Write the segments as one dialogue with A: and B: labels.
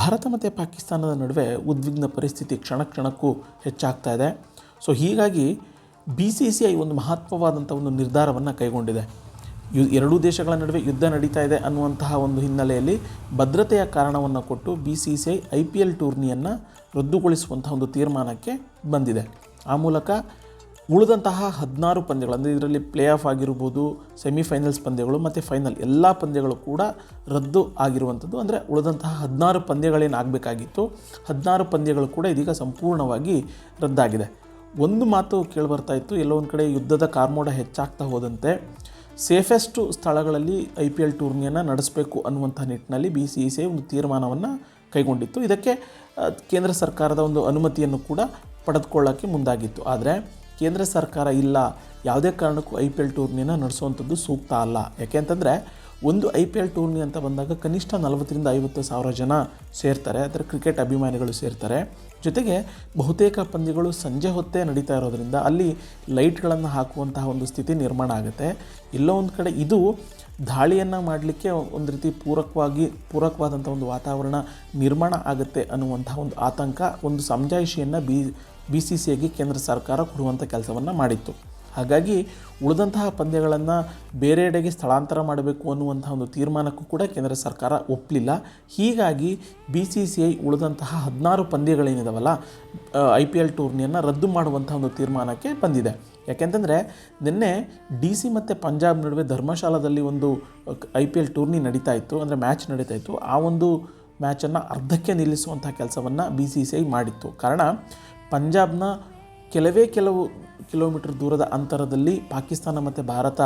A: ಭಾರತ ಮತ್ತು ಪಾಕಿಸ್ತಾನದ ನಡುವೆ ಉದ್ವಿಗ್ನ ಪರಿಸ್ಥಿತಿ ಕ್ಷಣ ಕ್ಷಣಕ್ಕೂ ಹೆಚ್ಚಾಗ್ತಾ ಇದೆ. ಸೊ ಹೀಗಾಗಿ ಬಿ ಸಿ ಸಿ ಐ ಒಂದು ಮಹತ್ವವಾದಂಥ ಒಂದು ನಿರ್ಧಾರವನ್ನು ಕೈಗೊಂಡಿದೆ. ಯು, ಎರಡೂ ದೇಶಗಳ ನಡುವೆ ಯುದ್ಧ ನಡೀತಾ ಇದೆ ಅನ್ನುವಂತಹ ಒಂದು ಹಿನ್ನೆಲೆಯಲ್ಲಿ ಭದ್ರತೆಯ ಕಾರಣವನ್ನು ಕೊಟ್ಟು B C C I I P L ಟೂರ್ನಿಯನ್ನು ರದ್ದುಗೊಳಿಸುವಂತಹ ಒಂದು ತೀರ್ಮಾನಕ್ಕೆ ಬಂದಿದೆ. ಆ ಮೂಲಕ ಉಳಿದಂತಹ ಹದಿನಾರು ಪಂದ್ಯಗಳು, ಅಂದರೆ ಇದರಲ್ಲಿ ಪ್ಲೇ ಆಫ್ ಆಗಿರ್ಬೋದು ಸೆಮಿಫೈನಲ್ಸ್ ಪಂದ್ಯಗಳು, ಮತ್ತು ಫೈನಲ್ ಎಲ್ಲ ಪಂದ್ಯಗಳು ಕೂಡ ರದ್ದು ಆಗಿರುವಂಥದ್ದು. ಅಂದರೆ ಉಳಿದಂತಹ ಹದಿನಾರು ಪಂದ್ಯಗಳೇನು ಆಗಬೇಕಾಗಿತ್ತು, ಹದಿನಾರು ಪಂದ್ಯಗಳು ಕೂಡ ಇದೀಗ ಸಂಪೂರ್ಣವಾಗಿ ರದ್ದಾಗಿದೆ. ಒಂದು ಮಾತು ಕೇಳಿಬರ್ತಾ ಇತ್ತು, ಎಲ್ಲೋ ಒಂದು ಕಡೆ ಯುದ್ಧದ ಕಾರ್ಮೋಡ ಹೆಚ್ಚಾಗ್ತಾ ಹೋದಂತೆ ಸೇಫೆಸ್ಟು ಸ್ಥಳಗಳಲ್ಲಿ ಐ ಪಿ ಎಲ್ ಟೂರ್ನಿಯನ್ನು ನಡೆಸಬೇಕು ಅನ್ನುವಂಥ ನಿಟ್ಟಿನಲ್ಲಿ ಬಿ ಸಿ ಸಿ ಒಂದು ತೀರ್ಮಾನವನ್ನು ಕೈಗೊಂಡಿತ್ತು. ಇದಕ್ಕೆ ಕೇಂದ್ರ ಸರ್ಕಾರದ ಒಂದು ಅನುಮತಿಯನ್ನು ಕೂಡ ಪಡೆದುಕೊಳ್ಳೋಕ್ಕೆ ಮುಂದಾಗಿತ್ತು. ಆದರೆ ಕೇಂದ್ರ ಸರ್ಕಾರ ಇಲ್ಲ, ಯಾವುದೇ ಕಾರಣಕ್ಕೂ ಐ ಪಿ ಎಲ್ ಟೂರ್ನಿನ ನಡೆಸುವಂಥದ್ದು ಸೂಕ್ತ ಅಲ್ಲ. ಯಾಕೆಂತಂದರೆ ಒಂದು ಐ ಪಿ ಎಲ್ ಟೂರ್ನಿ ಅಂತ ಬಂದಾಗ ಕನಿಷ್ಠ ನಲವತ್ತರಿಂದ ಐವತ್ತು ಸಾವಿರ ಜನ ಸೇರ್ತಾರೆ, ಅದರ ಕ್ರಿಕೆಟ್ ಅಭಿಮಾನಿಗಳು ಸೇರ್ತಾರೆ. ಜೊತೆಗೆ ಬಹುತೇಕ ಪಂದ್ಯಗಳು ಸಂಜೆ ಹೊತ್ತೇ ನಡೀತಾ ಇರೋದರಿಂದ ಅಲ್ಲಿ ಲೈಟ್ಗಳನ್ನು ಹಾಕುವಂತಹ ಒಂದು ಸ್ಥಿತಿ ನಿರ್ಮಾಣ ಆಗುತ್ತೆ. ಎಲ್ಲೋ ಒಂದು ಕಡೆ ಇದು ದಾಳಿಯನ್ನು ಮಾಡಲಿಕ್ಕೆ ಒಂದು ರೀತಿ ಪೂರಕವಾಗಿ ಪೂರಕವಾದಂಥ ಒಂದು ವಾತಾವರಣ ನಿರ್ಮಾಣ ಆಗುತ್ತೆ ಅನ್ನುವಂಥ ಒಂದು ಆತಂಕ, ಒಂದು ಸಮಜಾಯಿಷಿಯನ್ನು ಬಿ ಬಿ ಸಿ ಸಿ ಐಗೆ ಕೇಂದ್ರ ಸರ್ಕಾರ ಕೊಡುವಂಥ ಕೆಲಸವನ್ನು ಮಾಡಿತ್ತು. ಹಾಗಾಗಿ ಉಳಿದಂತಹ ಪಂದ್ಯಗಳನ್ನು ಬೇರೆಡೆಗೆ ಸ್ಥಳಾಂತರ ಮಾಡಬೇಕು ಅನ್ನುವಂಥ ಒಂದು ತೀರ್ಮಾನಕ್ಕೂ ಕೂಡ ಕೇಂದ್ರ ಸರ್ಕಾರ ಒಪ್ಪಲಿಲ್ಲ ಹೀಗಾಗಿ ಬಿ ಸಿ ಸಿ ಐ ಉಳಿದಂತಹ ಹದಿನಾರು ಪಂದ್ಯಗಳೇನಿದಾವಲ್ಲ ಐ ಪಿ ಎಲ್ ಟೂರ್ನಿಯನ್ನು ರದ್ದು ಮಾಡುವಂಥ ಒಂದು ತೀರ್ಮಾನಕ್ಕೆ ಬಂದಿದೆ. ಯಾಕೆಂತಂದರೆ ನಿನ್ನೆ ಡಿ ಸಿ ಮತ್ತು ಪಂಜಾಬ್ ನಡುವೆ ಧರ್ಮಶಾಲಾದಲ್ಲಿ ಒಂದು ಐ ಪಿ ಎಲ್ ಟೂರ್ನಿ ನಡೀತಾ ಇತ್ತು, ಅಂದರೆ ಮ್ಯಾಚ್ ನಡೀತಾ ಇತ್ತು. ಆ ಒಂದು ಮ್ಯಾಚನ್ನು ಅರ್ಧಕ್ಕೆ ನಿಲ್ಲಿಸುವಂಥ ಕೆಲಸವನ್ನು ಬಿ ಸಿ ಸಿ ಐ ಮಾಡಿತ್ತು. ಕಾರಣ ಪಂಜಾಬ್ನ ಕೆಲವೇ ಕೆಲವು ಕಿಲೋಮೀಟರ್ ದೂರದ ಅಂತರದಲ್ಲಿ ಪಾಕಿಸ್ತಾನ ಮತ್ತು ಭಾರತ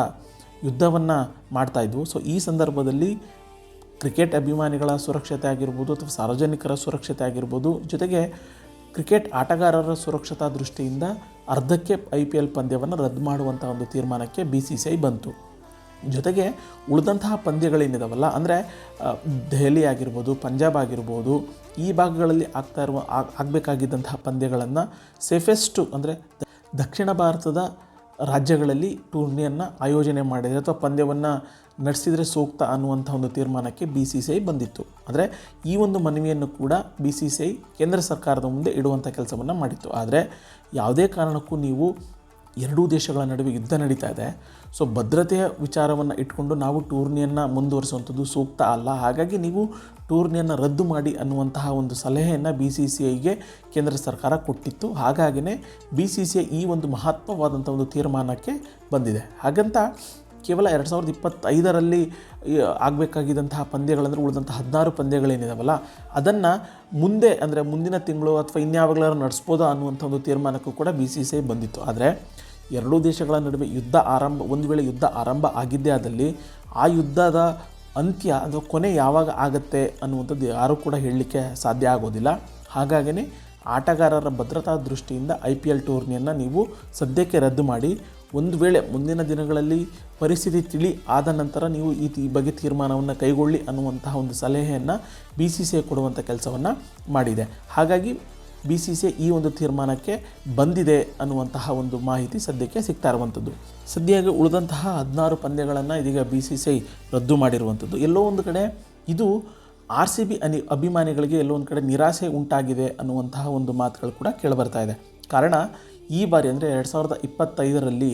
A: ಯುದ್ಧವನ್ನು ಮಾಡ್ತಾಯಿದ್ವು ಸೊ ಈ ಸಂದರ್ಭದಲ್ಲಿ ಕ್ರಿಕೆಟ್ ಅಭಿಮಾನಿಗಳ ಸುರಕ್ಷತೆ ಆಗಿರ್ಬೋದು ಅಥವಾ ಸಾರ್ವಜನಿಕರ ಸುರಕ್ಷತೆ ಆಗಿರ್ಬೋದು, ಜೊತೆಗೆ ಕ್ರಿಕೆಟ್ ಆಟಗಾರರ ಸುರಕ್ಷತಾ ದೃಷ್ಟಿಯಿಂದ ಅರ್ಧಕ್ಕೆ ಐ ಪಿ ಎಲ್ ಪಂದ್ಯವನ್ನು ರದ್ದು ಮಾಡುವಂಥ ಒಂದು ತೀರ್ಮಾನಕ್ಕೆ ಬಿ ಸಿ ಸಿ ಐ ಬಂತು. ಜೊತೆಗೆ ಉಳಿದಂತಹ ಪಂದ್ಯಗಳೇನಿದಾವಲ್ಲ, ಅಂದರೆ ದೆಹಲಿ ಆಗಿರ್ಬೋದು, ಪಂಜಾಬ್ ಆಗಿರ್ಬೋದು, ಈ ಭಾಗಗಳಲ್ಲಿ ಆಗ್ತಾ ಇರುವ, ಆಗ್- ಆಗಬೇಕಾಗಿದ್ದಂತಹ ಪಂದ್ಯಗಳನ್ನು ಸೇಫೆಸ್ಟು ಅಂದರೆ, ದಕ್ಷಿಣ ಭಾರತದ ರಾಜ್ಯಗಳಲ್ಲಿ ಟೂರ್ನಿಯನ್ನು ಆಯೋಜನೆ ಮಾಡಿದರೆ ಅಥವಾ ಪಂದ್ಯವನ್ನು ನಡೆಸಿದರೆ ಸೂಕ್ತ ಅನ್ನುವಂಥ ಒಂದು ತೀರ್ಮಾನಕ್ಕೆ ಬಿ ಸಿ ಸಿ ಐ ಬಂದಿತ್ತು. ಆದರೆ, ಈ ಒಂದು ಮನವಿಯನ್ನು ಕೂಡ ಬಿ ಸಿ ಸಿ ಐ ಕೇಂದ್ರ ಸರ್ಕಾರದ ಮುಂದೆ ಇಡುವಂಥ ಕೆಲಸವನ್ನು ಮಾಡಿತ್ತು. ಆದರೆ, ಯಾವುದೇ ಕಾರಣಕ್ಕೂ ನೀವು ಎರಡೂ ದೇಶಗಳ ನಡುವೆ ಯುದ್ಧ ನಡೀತಾ ಇದೆ. ಸೊ ಭದ್ರತೆಯ ವಿಚಾರವನ್ನು ಇಟ್ಕೊಂಡು ನಾವು ಟೂರ್ನಿಯನ್ನು ಮುಂದುವರಿಸುವಂಥದ್ದು ಸೂಕ್ತ ಅಲ್ಲ. ಹಾಗಾಗಿ ನೀವು ಟೂರ್ನಿಯನ್ನು ರದ್ದು ಮಾಡಿ ಅನ್ನುವಂತಹ ಒಂದು ಸಲಹೆಯನ್ನು ಬಿ ಸಿ ಸಿ ಐಗೆ ಕೇಂದ್ರ ಸರ್ಕಾರ ಕೊಟ್ಟಿತ್ತು. ಹಾಗಾಗಿನೇ ಬಿ ಸಿ ಸಿ ಐ ಈ ಒಂದು ಮಹತ್ವವಾದಂಥ ಒಂದು ತೀರ್ಮಾನಕ್ಕೆ ಬಂದಿದೆ. ಹಾಗಂತ ಕೇವಲ ಎರಡು ಸಾವಿರದ ಇಪ್ಪತ್ತೈದರಲ್ಲಿ ಆಗಬೇಕಾಗಿದ್ದಂತಹ ಪಂದ್ಯಗಳಂದರೆ ಉಳಿದಂಥ ಹದಿನಾರು ಪಂದ್ಯಗಳೇನಿದಾವಲ್ಲ, ಅದನ್ನು ಮುಂದೆ ಅಂದರೆ ಮುಂದಿನ ತಿಂಗಳು ಅಥವಾ ಇನ್ಯಾವಾಗಲಾರು ನಡೆಸ್ಬೋದಾ ಅನ್ನುವಂಥ ಒಂದು ತೀರ್ಮಾನಕ್ಕೂ ಕೂಡ ಬಿ ಸಿ ಸಿ ಐ ಬಂದಿತ್ತು. ಆದರೆ ಎರಡೂ ದೇಶಗಳ ನಡುವೆ ಯುದ್ಧ ಆರಂಭ, ಒಂದು ವೇಳೆ ಯುದ್ಧ ಆರಂಭ ಆಗಿದ್ದೇ ಆದಲ್ಲಿ ಆ ಯುದ್ಧದ ಅಂತ್ಯ ಅಥವಾ ಕೊನೆ ಯಾವಾಗ ಆಗುತ್ತೆ ಅನ್ನುವಂಥದ್ದು ಯಾರೂ ಕೂಡ ಹೇಳಲಿಕ್ಕೆ ಸಾಧ್ಯ ಆಗೋದಿಲ್ಲ. ಹಾಗಾಗಿಯೇ ಆಟಗಾರರ ಭದ್ರತಾ ದೃಷ್ಟಿಯಿಂದ ಐ ಪಿ ಎಲ್ ಟೂರ್ನಿಯನ್ನು ನೀವು ಸದ್ಯಕ್ಕೆ ರದ್ದು ಮಾಡಿ, ಒಂದು ವೇಳೆ ಮುಂದಿನ ದಿನಗಳಲ್ಲಿ ಪರಿಸ್ಥಿತಿ ತಿಳಿ ಆದ ನಂತರ ನೀವು ಈ ಈ ಬಗ್ಗೆ ತೀರ್ಮಾನವನ್ನು ಕೈಗೊಳ್ಳಿ ಅನ್ನುವಂತಹ ಒಂದು ಸಲಹೆಯನ್ನು ಬಿ ಸಿ ಸಿ ಐ ಕೊಡುವಂಥ ಕೆಲಸವನ್ನು ಮಾಡಿದೆ. ಹಾಗಾಗಿ ಬಿ ಸಿ ಸಿ ಈ ಒಂದು ತೀರ್ಮಾನಕ್ಕೆ ಬಂದಿದೆ ಅನ್ನುವಂತಹ ಒಂದು ಮಾಹಿತಿ ಸದ್ಯಕ್ಕೆ ಸಿಗ್ತಾ ಇರುವಂಥದ್ದು. ಸದ್ಯಕ್ಕೆ ಉಳಿದಂತಹ ಹದಿನಾರು ಪಂದ್ಯಗಳನ್ನು ಇದೀಗ ಬಿ ಸಿ ಸಿ ಐ ರದ್ದು ಮಾಡಿರುವಂಥದ್ದು. ಎಲ್ಲೋ ಒಂದು ಕಡೆ ಇದು ಆರ್ ಸಿ ಬಿ ಅನಿ ಅಭಿಮಾನಿಗಳಿಗೆ ಎಲ್ಲೋ ಒಂದು ಕಡೆ ನಿರಾಸೆ ಉಂಟಾಗಿದೆ ಅನ್ನುವಂತಹ ಒಂದು ಮಾತುಗಳು ಕೂಡ ಕೇಳಿಬರ್ತಾ ಇದೆ. ಕಾರಣ ಈ ಬಾರಿ ಅಂದರೆ ಎರಡು ಸಾವಿರದ ಇಪ್ಪತ್ತೈದರಲ್ಲಿ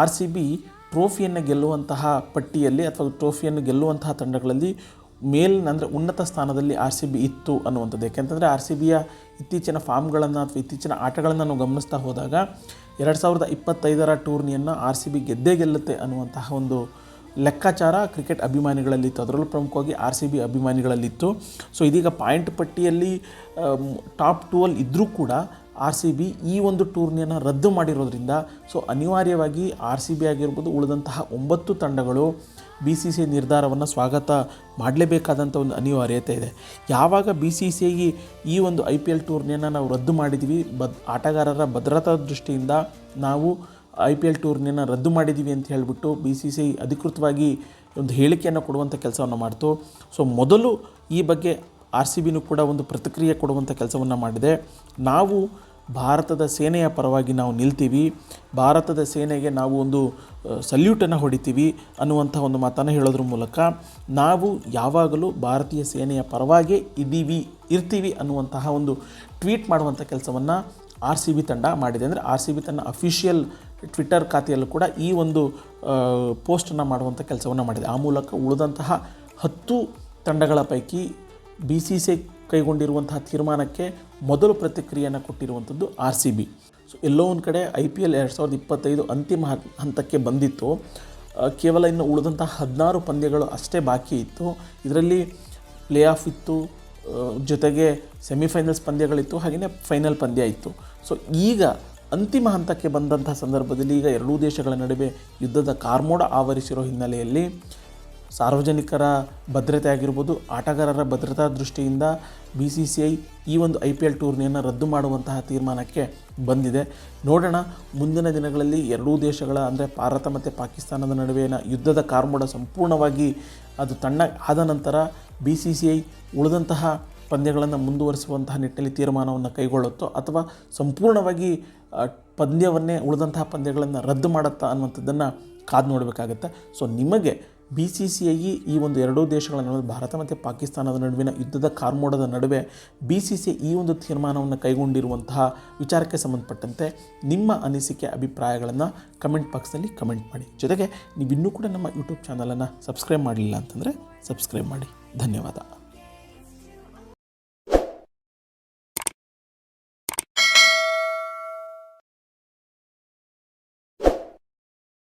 A: ಆರ್ ಸಿ ಬಿ ಟ್ರೋಫಿಯನ್ನು ಗೆಲ್ಲುವಂತಹ ಪಟ್ಟಿಯಲ್ಲಿ ಅಥವಾ ಟ್ರೋಫಿಯನ್ನು ಗೆಲ್ಲುವಂತಹ ತಂಡಗಳಲ್ಲಿ ಮೇಲ್ ಅಂದರೆ ಉನ್ನತ ಸ್ಥಾನದಲ್ಲಿ ಆರ್ ಸಿ ಬಿ ಇತ್ತು ಅನ್ನುವಂಥದ್ದು. ಯಾಕೆಂತಂದರೆ ಆರ್ ಸಿ ಬಿಯ ಇತ್ತೀಚಿನ ಫಾರ್ಮ್ಗಳನ್ನು ಅಥವಾ ಇತ್ತೀಚಿನ ಆಟಗಳನ್ನು ನಾವು ಗಮನಿಸ್ತಾ ಹೋದಾಗ ಎರಡು ಸಾವಿರದ ಇಪ್ಪತ್ತೈದರ ಟೂರ್ನಿಯನ್ನು ಆರ್ ಸಿ ಬಿ ಗೆದ್ದೇ ಗೆಲ್ಲುತ್ತೆ ಅನ್ನುವಂತಹ ಒಂದು ಲೆಕ್ಕಾಚಾರ ಕ್ರಿಕೆಟ್ ಅಭಿಮಾನಿಗಳಲ್ಲಿತ್ತು ಅದರಲ್ಲೂ ಪ್ರಮುಖವಾಗಿ ಆರ್ ಸಿ ಬಿ ಅಭಿಮಾನಿಗಳಲ್ಲಿತ್ತು. ಸೊ ಇದೀಗ ಪಾಯಿಂಟ್ ಪಟ್ಟಿಯಲ್ಲಿ ಟಾಪ್ ಟೂ ಅಲ್ಲಿ ಇದ್ದರೂ ಕೂಡ ಆರ್ ಸಿ ಬಿ ಈ ಒಂದು ಟೂರ್ನಿಯನ್ನು ರದ್ದು ಮಾಡಿರೋದ್ರಿಂದ, ಸೊ, ಅನಿವಾರ್ಯವಾಗಿ ಆರ್ ಸಿ ಬಿ ಆಗಿರ್ಬೋದು ಉಳಿದಂತಹ ಒಂಬತ್ತು ತಂಡಗಳು ಬಿ ಸಿ ಸಿ ನಿರ್ಧಾರವನ್ನು ಸ್ವಾಗತ ಮಾಡಲೇಬೇಕಾದಂಥ ಒಂದು ಅನಿವಾರ್ಯತೆ ಇದೆ. ಯಾವಾಗ ಬಿ ಸಿ ಸಿ ಐ ಈ ಒಂದು ಐ ಪಿ ಎಲ್ ಟೂರ್ನಿಯನ್ನು ನಾವು ರದ್ದು ಮಾಡಿದ್ವಿ, ಬದ್, ಆಟಗಾರರ ಭದ್ರತಾ ದೃಷ್ಟಿಯಿಂದ ನಾವು ಐ ಪಿ ಎಲ್ ಟೂರ್ನಿಯನ್ನು ರದ್ದು ಮಾಡಿದ್ದೀವಿ ಅಂತ ಹೇಳಿಬಿಟ್ಟು ಬಿ ಸಿ ಸಿ ಐ ಅಧಿಕೃತವಾಗಿ ಒಂದು ಹೇಳಿಕೆಯನ್ನು ಕೊಡುವಂಥ ಕೆಲಸವನ್ನು ಮಾಡ್ತು. ಸೊ, ಮೊದಲು ಈ ಬಗ್ಗೆ ಆರ್ ಸಿ ಬಿನೂ ಕೂಡ ಒಂದು ಪ್ರತಿಕ್ರಿಯೆ ಕೊಡುವಂಥ ಕೆಲಸವನ್ನು ಮಾಡಿದೆ. ನಾವು ಭಾರತದ ಸೇನೆಯ ಪರವಾಗಿ ನಾವು ನಿಲ್ತೀವಿ, ಭಾರತದ ಸೇನೆಗೆ ನಾವು ಒಂದು ಸಲ್ಯೂಟನ್ನು ಹೊಡಿತೀವಿ ಅನ್ನುವಂಥ ಒಂದು ಮಾತನ್ನು ಹೇಳೋದ್ರ ಮೂಲಕ ನಾವು ಯಾವಾಗಲೂ ಭಾರತೀಯ ಸೇನೆಯ ಪರವಾಗೇ ಇದ್ದೀವಿ, ಇರ್ತೀವಿ ಅನ್ನುವಂತಹ ಒಂದು ಟ್ವೀಟ್ ಮಾಡುವಂಥ ಕೆಲಸವನ್ನು ಆರ್ ಸಿ ಬಿ ತಂಡ ಮಾಡಿದೆ. ಅಂದರೆ ಆರ್ ಸಿ ಬಿ ತನ್ನ ಅಫಿಷಿಯಲ್ ಟ್ವಿಟ್ಟರ್ ಖಾತೆಯಲ್ಲೂ ಕೂಡ ಈ ಒಂದು ಪೋಸ್ಟನ್ನು ಮಾಡುವಂಥ ಕೆಲಸವನ್ನು ಮಾಡಿದೆ. ಆ ಮೂಲಕ ಉಳಿದಂತಹ ಹತ್ತು ತಂಡಗಳ ಪೈಕಿ ಬಿ ಸಿ ಸಿ ಕೈಗೊಂಡಿರುವಂತಹ ತೀರ್ಮಾನಕ್ಕೆ ಮೊದಲು ಪ್ರತಿಕ್ರಿಯೆಯನ್ನು ಕೊಟ್ಟಿರುವಂಥದ್ದು ಆರ್ ಸಿ ಬಿ. ಸೊ ಎಲ್ಲೋ ಒಂದು ಕಡೆ ಐ ಪಿ ಎಲ್ ಎರಡು ಸಾವಿರದ ಇಪ್ಪತ್ತೈದು ಅಂತಿಮ ಹಂತಕ್ಕೆ ಬಂದಿತ್ತು. ಕೇವಲ ಇನ್ನು ಉಳಿದಂಥ ಹದಿನಾರು ಪಂದ್ಯಗಳು ಅಷ್ಟೇ ಬಾಕಿ ಇತ್ತು. ಇದರಲ್ಲಿ ಪ್ಲೇ ಆಫ್ ಇತ್ತು ಜೊತೆಗೆ ಸೆಮಿಫೈನಲ್ಸ್ ಪಂದ್ಯಗಳಿತ್ತು. ಹಾಗೆಯೇ ಫೈನಲ್ ಪಂದ್ಯ ಇತ್ತು. ಸೊ ಈಗ ಅಂತಿಮ ಹಂತಕ್ಕೆ ಬಂದಂಥ ಸಂದರ್ಭದಲ್ಲಿ ಈಗ ಎರಡೂ ದೇಶಗಳ ನಡುವೆ ಯುದ್ಧದ ಕಾರ್ಮೋಡ ಆವರಿಸಿರೋ ಹಿನ್ನೆಲೆಯಲ್ಲಿ ಸಾರ್ವಜನಿಕರ ಭದ್ರತೆ ಆಗಿರ್ಬೋದು, ಆಟಗಾರರ ಭದ್ರತಾ ದೃಷ್ಟಿಯಿಂದ ಬಿ ಸಿ ಸಿ ಐ ಈ ಒಂದು ಐ ಪಿ ಎಲ್ ಟೂರ್ನಿಯನ್ನು ರದ್ದು ಮಾಡುವಂತಹ ತೀರ್ಮಾನಕ್ಕೆ ಬಂದಿದೆ. ನೋಡೋಣ, ಮುಂದಿನ ದಿನಗಳಲ್ಲಿ ಎರಡೂ ದೇಶಗಳ, ಅಂದರೆ ಭಾರತ ಮತ್ತು ಪಾಕಿಸ್ತಾನದ ನಡುವಿನ ಯುದ್ಧದ ಕಾರ್ಮೋಡ ಸಂಪೂರ್ಣವಾಗಿ ಅದು ತಣ್ಣ ಆದ ನಂತರ ಬಿ ಸಿ ಸಿ ಐ ಉಳಿದಂತಹ ಪಂದ್ಯಗಳನ್ನು ಮುಂದುವರಿಸುವಂತಹ ನಿಟ್ಟಿನಲ್ಲಿ ತೀರ್ಮಾನವನ್ನು ಕೈಗೊಳ್ಳುತ್ತೋ ಅಥವಾ ಸಂಪೂರ್ಣವಾಗಿ ಪಂದ್ಯವನ್ನೇ ಉಳಿದಂತಹ ಪಂದ್ಯಗಳನ್ನು ರದ್ದು ಮಾಡುತ್ತಾ ಅನ್ನುವಂಥದ್ದನ್ನು ಕಾದು ನೋಡಬೇಕಾಗತ್ತೆ. ಸೊ ನಿಮಗೆ ಬಿ ಸಿ ಸಿ ಐ ಈ ಒಂದು ಎರಡೂ ದೇಶಗಳ ನಡುವೆ ಭಾರತ ಮತ್ತು ಪಾಕಿಸ್ತಾನದ ನಡುವಿನ ಯುದ್ಧದ ಕಾರ್ಮೋಡದ ನಡುವೆ ಬಿ ಸಿ ಸಿ ಈ ಒಂದು ತೀರ್ಮಾನವನ್ನು ಕೈಗೊಂಡಿರುವಂತಹ ವಿಚಾರಕ್ಕೆ ಸಂಬಂಧಪಟ್ಟಂತೆ ನಿಮ್ಮ ಅನಿಸಿಕೆ, ಅಭಿಪ್ರಾಯಗಳನ್ನು ಕಮೆಂಟ್ ಬಾಕ್ಸ್ನಲ್ಲಿ ಕಮೆಂಟ್ ಮಾಡಿ. ಜೊತೆಗೆ ನೀವು ಇನ್ನೂ ಕೂಡ ನಮ್ಮ ಯೂಟ್ಯೂಬ್ ಚಾನಲನ್ನು ಸಬ್ಸ್ಕ್ರೈಬ್ ಮಾಡಲಿಲ್ಲ ಅಂತಂದರೆ ಸಬ್ಸ್ಕ್ರೈಬ್ ಮಾಡಿ. ಧನ್ಯವಾದ.